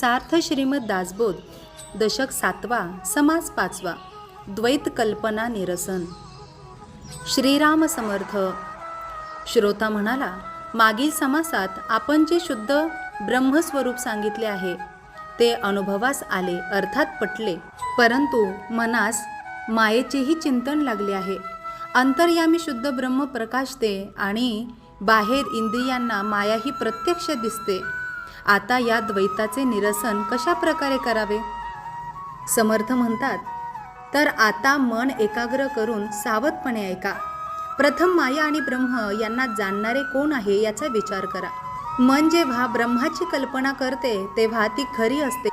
सार्थ श्रीमद दासबोध दशक सातवा समास पाचवा द्वैत कल्पना निरसन. श्रीराम समर्थ. श्रोता म्हणाला मागील समासात आपण जे शुद्ध ब्रह्मस्वरूप सांगितले आहे ते अनुभवास आले अर्थात पटले. परंतु मनास मायेचेही चिंतन लागले आहे. अंतर्यामी शुद्ध ब्रह्म प्रकाशते आणि बाहेर इंद्रियांना माया ही प्रत्यक्ष दिसते. आता या द्वैताचे निरसन कशा प्रकारे करावे? समर्थ म्हणतात तर आता मन एकाग्र करून सावधपणे ऐका. प्रथम माया आणि ब्रह्म यांना जाणणारे कोण आहे याचा विचार करा. मन जेव्हा ब्रह्माची कल्पना करते तेव्हा ती खरी असते.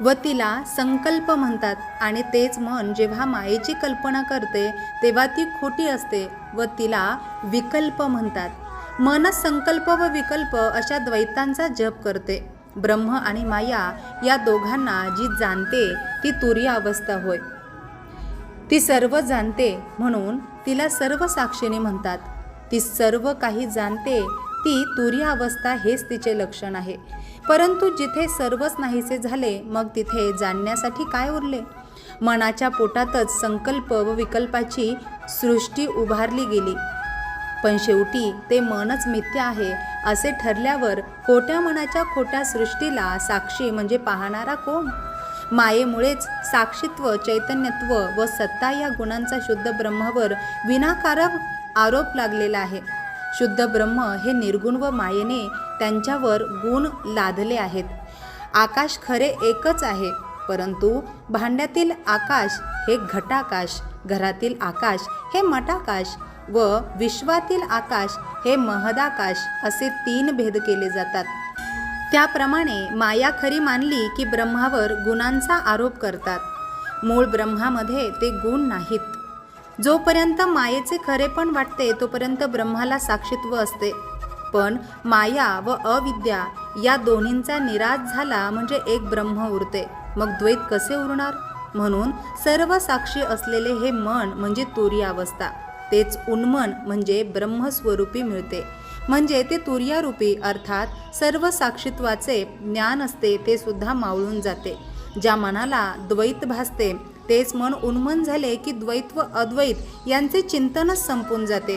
व तिला संकल्प म्हणतात आणि तेच मन जेव्हा मायेची कल्पना करते तेव्हा ती खोटी असते व तिला विकल्प म्हणतात. मन संकल्प व विकल्प अशा द्वैतांचा जप करते. ब्रह्म आणि माया या दोघांना जी जाणते ती तुर्य अवस्था होय. ती सर्व जाणते म्हणून तिला सर्व साक्षीने म्हणतात. ती सर्व काही जाणते ती तुर्य अवस्था हेच तिचे लक्षण आहे. परंतु जिथे सर्वच नाहीसे झाले मग तिथे जाणण्यासाठी काय उरले? मनाच्या पोटातच संकल्प व विकल्पाची सृष्टी उभारली गेली. पण शेवटी ते मनच मिथ्य आहे असे ठरल्यावर खोट्या मनाच्या खोट्या सृष्टीला साक्षी म्हणजे पाहणारा कोण? मायेमुळेच साक्षीत्व चैतन्यत्व व सत्ता या गुणांचा शुद्ध ब्रह्मावर विनाकारक आरोप लागलेला आहे. शुद्ध ब्रह्म हे निर्गुण व मायेने त्यांच्यावर गुण लादले आहेत. आकाश खरे एकच आहे परंतु भांड्यातील आकाश हे घटाकाश घरातील आकाश हे मटाकाश व विश्वातील आकाश हे महदाकाश असे तीन भेद केले जातात. त्याप्रमाणे माया खरी मानली की ब्रह्मावर गुणांचा आरोप करतात. मूळ ब्रह्मामध्ये ते गुण नाहीत. जोपर्यंत मायेचे खरेपण वाटते तोपर्यंत ब्रह्माला साक्षित्व असते. पण माया व अविद्या या दोन्हींचा निराश झाला म्हणजे एक ब्रह्म उरते. मग द्वैत कसे उरणार? म्हणून सर्व साक्षी असलेले हे मन म्हणजे तुरी अवस्था. तेच उन्मन म्हणजे ब्रह्मस्वरूपी मिळते. म्हणजे ते तुर्यारूपी अर्थात सर्व साक्षित्वाचे ज्ञान असते ते सुद्धा मावळून जाते. ज्या मनाला द्वैत भासते तेच मन उन्मन झाले की द्वैत व अद्वैत यांचे चिंतनच संपून जाते.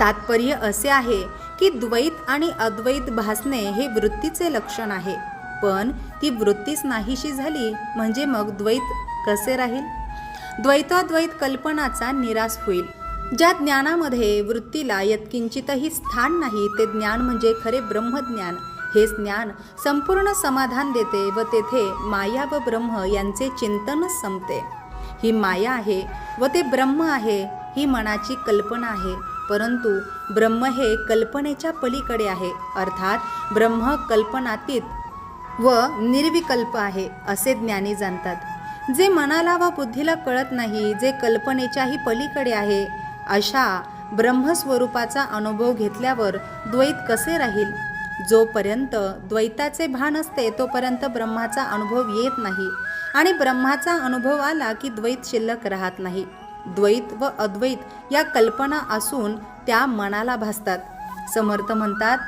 तात्पर्य असे आहे की द्वैत आणि अद्वैत भासणे हे वृत्तीचे लक्षण आहे. पण ती वृत्तीच नाहीशी झाली म्हणजे मग द्वैत कसे राहील? द्वैताद्वैत कल्पनाचा निराश होईल. ज्या ज्ञानामध्ये वृत्तीला यत्किंचितही स्थान नाही ते ज्ञान म्हणजे खरे ब्रह्मज्ञान. हे ज्ञान संपूर्ण समाधान देते व तेथे माया व ब्रह्म यांचे चिंतनच संपते. ही माया आहे व ते ब्रह्म आहे ही मनाची कल्पना आहे. परंतु ब्रह्म हे कल्पनेच्या पलीकडे आहे अर्थात ब्रह्म कल्पनातीत व निर्विकल्प आहे असे ज्ञानी जाणतात. जे मनाला व बुद्धीला कळत नाही जे कल्पनेच्याही पलीकडे आहे अशा ब्रह्मस्वरूपाचा अनुभव घेतल्यावर द्वैत कसे राहील? जोपर्यंत द्वैताचे भान असते तोपर्यंत ब्रह्माचा अनुभव येत नाही आणि ब्रह्माचा अनुभव आला की द्वैत शिल्लक राहत नाही. द्वैत व अद्वैत या कल्पना असून त्या मनाला भासतात. समर्थ म्हणतात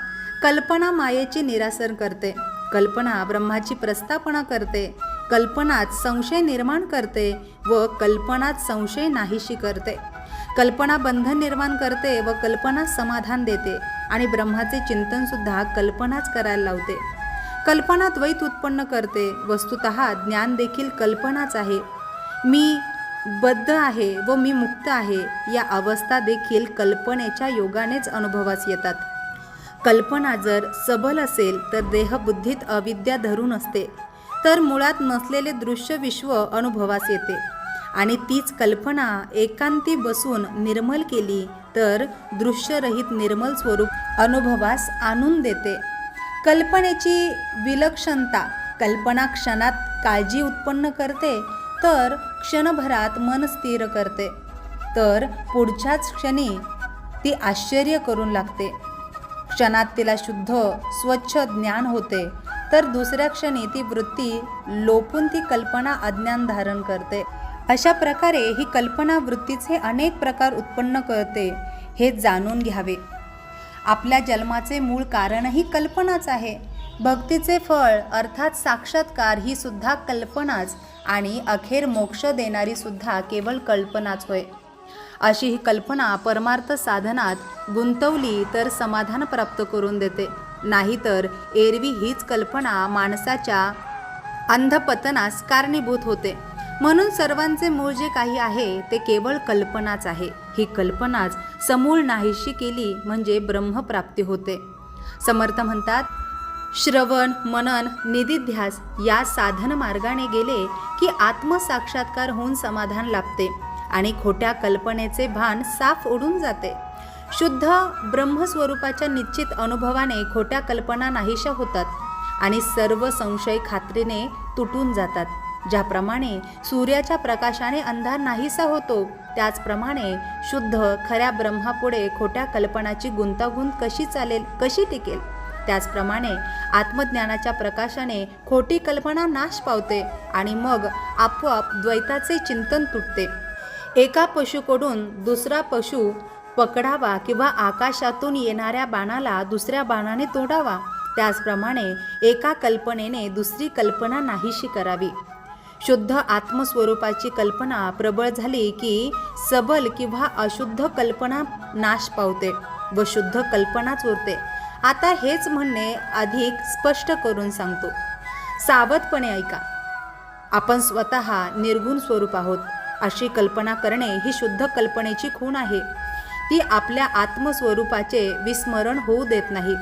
कल्पना मायेची निरासन करते. कल्पना ब्रह्माची प्रस्थापना करते. कल्पनात संशय निर्माण करते व कल्पनात संशय नाहीशी करते. कल्पना बंधन निर्माण करते व कल्पना समाधान देते आणि ब्रह्माचे चिंतनसुद्धा कल्पनाच करायला लावते. कल्पना द्वैत उत्पन्न करते. वस्तुत ज्ञान देखील कल्पनाच आहे. मी बद्ध आहे व मी मुक्त आहे या अवस्था देखील कल्पनेच्या योगानेच अनुभवास येतात. कल्पना जर सबल असेल तर देहबुद्धीत अविद्या धरून असते. तर मुळात नसलेले दृश्य विश्व अनुभवास येते. आणि तीच कल्पना एकांती बसून निर्मल केली तर दृश्यरहित निर्मल स्वरूप अनुभवास आणून देते. कल्पनेची विलक्षणता कल्पना क्षणात काळजी उत्पन्न करते तर क्षणभरात मन स्थिर करते. तर पुढच्याच क्षणी ती आश्चर्य करून लागते. क्षणात तिला शुद्ध स्वच्छ ज्ञान होते. तर दुसऱ्या क्षणी ती वृत्ती लोपून ती कल्पना अज्ञान धारण करते. अशा प्रकारे ही कल्पना वृत्तीचे अनेक प्रकार उत्पन्न करते हे जाणून घ्यावे. आपल्या जन्माचे मूळ कारणही कल्पनाच आहे. भक्तीचे फळ अर्थात साक्षात्कार ही सुद्धा कल्पनाच आणि अखेर मोक्ष देणारी सुद्धा केवळ कल्पनाच होय. अशी ही कल्पना परमार्थ साधनात गुंतवली तर समाधान प्राप्त करून देते. नाहीतर एरवी हीच कल्पना माणसाच्या अंधपतनास कारणीभूत होते. म्हणून सर्वांचे मूळ जे काही आहे ते केवळ कल्पनाच आहे. ही कल्पनाच समूळ नाहीशी केली म्हणजे ब्रह्मप्राप्ती होते. समर्थ म्हणतात श्रवण मनन निधिध्यास या साधन मार्गाने गेले की आत्मसाक्षात्कार होऊन समाधान लाभते आणि खोट्या कल्पनेचे भान साफ उडून जाते. शुद्ध ब्रह्मस्वरूपाच्या निश्चित अनुभवाने खोट्या कल्पना नाहीशा होतात आणि सर्व संशय खात्रीने तुटून जातात. ज्याप्रमाणे सूर्याच्या प्रकाशाने अंधार नाहीसा होतो त्याचप्रमाणे शुद्ध खऱ्या ब्रह्मापुढे खोट्या कल्पनाची गुंतागुंत कशी चालेल कशी टिकेल? त्याचप्रमाणे आत्मज्ञानाच्या प्रकाशाने खोटी कल्पना नाश पावते आणि मग आपोआप द्वैताचे चिंतन तुटते. एका पशुकडून दुसरा पशु पकडावा किंवा आकाशातून येणाऱ्या बाणाला दुसऱ्या बाणाने तोडावा. त्याचप्रमाणे एका कल्पनेने दुसरी कल्पना नाहीशी करावी. शुद्ध आत्मस्वरूपाची कल्पना प्रबळ झाली की सबल किंवा अशुद्ध कल्पना नाश पावते व शुद्ध कल्पनाच उरते आता हेच म्हणणे अधिक स्पष्ट करून सांगतो. सावधपणे ऐका. आपण स्वतः निर्गुण स्वरूप आहोत. अशी कल्पना करणे ही शुद्ध कल्पनेची खूण आहे. ती आपल्या आत्मस्वरूपाचे विस्मरण होऊ देत नाही.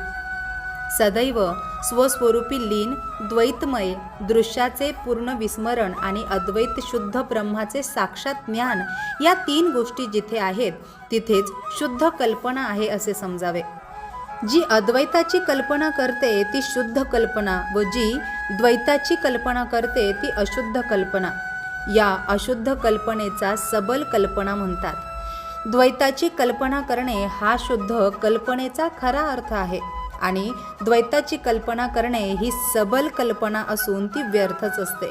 सदैव स्वस्वरूपी लीन द्वैतमय दृश्याचे पूर्ण विस्मरण आणि अद्वैत शुद्ध ब्रह्माचे साक्षात ज्ञान या तीन गोष्टी जिथे आहेत तिथेच शुद्ध कल्पना आहे असे समजावे. जी अद्वैताची कल्पना करते ती शुद्ध कल्पना व जी द्वैताची कल्पना करते ती अशुद्ध कल्पना. या अशुद्ध कल्पनेचा सबल कल्पना म्हणतात. द्वैताची कल्पना करणे हा शुद्ध कल्पनेचा खरा अर्थ आहे. आणि द्वैताची कल्पना करणे ही सबल कल्पना असून ती व्यर्थच असते.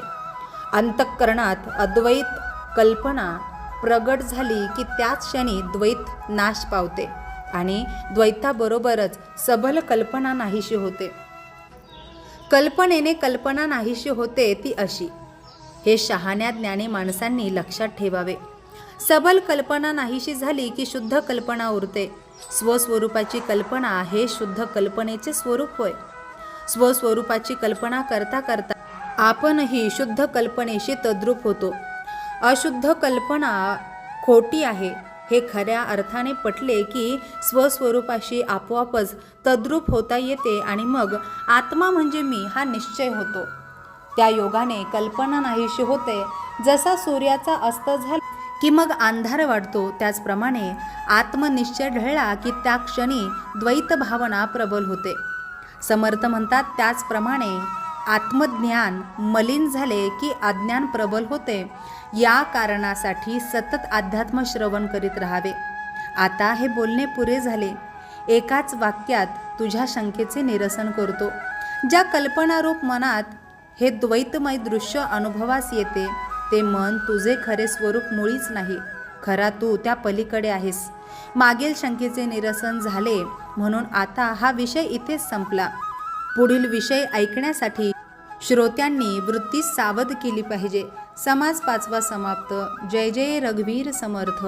अंतःकरणात अद्वैत कल्पना प्रगट झाली की त्याच क्षणी द्वैत नाश पावते आणि द्वैताबरोबरच सबल कल्पना नाहीशी होते. कल्पनेने कल्पना नाहीशी होते ती अशी. हे शहाण्या ज्ञानी माणसांनी लक्षात ठेवावे. सबल कल्पना नाहीशी झाली की शुद्ध कल्पना उरते. स्वस्वरूपाची कल्पना हे शुद्ध कल्पनेचे स्वरूप होय. स्वस्वरूपाची कल्पना करता करता आपणही शुद्ध कल्पनेशी तद्रूप होतो. अशुद्ध कल्पना खोटी आहे. हे खऱ्या अर्थाने पटले की स्वस्वरूपाशी आपोआपच तद्रूप होता येते आणि मग आत्मा म्हणजे मी हा निश्चय होतो. त्या योगाने कल्पना नाहीशी होते. जसा सूर्याचा अस्त झाला की मग अंधार वाढतो त्याचप्रमाणे आत्मनिश्चय ढळला की त्या क्षणी द्वैत भावना प्रबल होते. समर्थ म्हणतात त्याचप्रमाणे आत्मज्ञान मलिन झाले की अज्ञान प्रबल होते. या कारणासाठी सतत अध्यात्म श्रवण करीत राहावे. आता हे बोलणे पुरे झाले. एकाच वाक्यात तुझ्या शंकेचे निरसन करतो. ज्या कल्पनारूप मनात हे द्वैतमय दृश्य अनुभवास येते ते मन तुझे खरे स्वरूप मुळीच नाही. खरा तू त्या पलीकडे आहेस. मागील शंकेचे निरसन झाले म्हणून आता हा विषय इथेच संपला. पुढील विषय ऐकण्यासाठी श्रोत्यांनी वृत्ती सावध केली पाहिजे. समाज पाचवा समाप्त. जय जय रघुवीर समर्थ.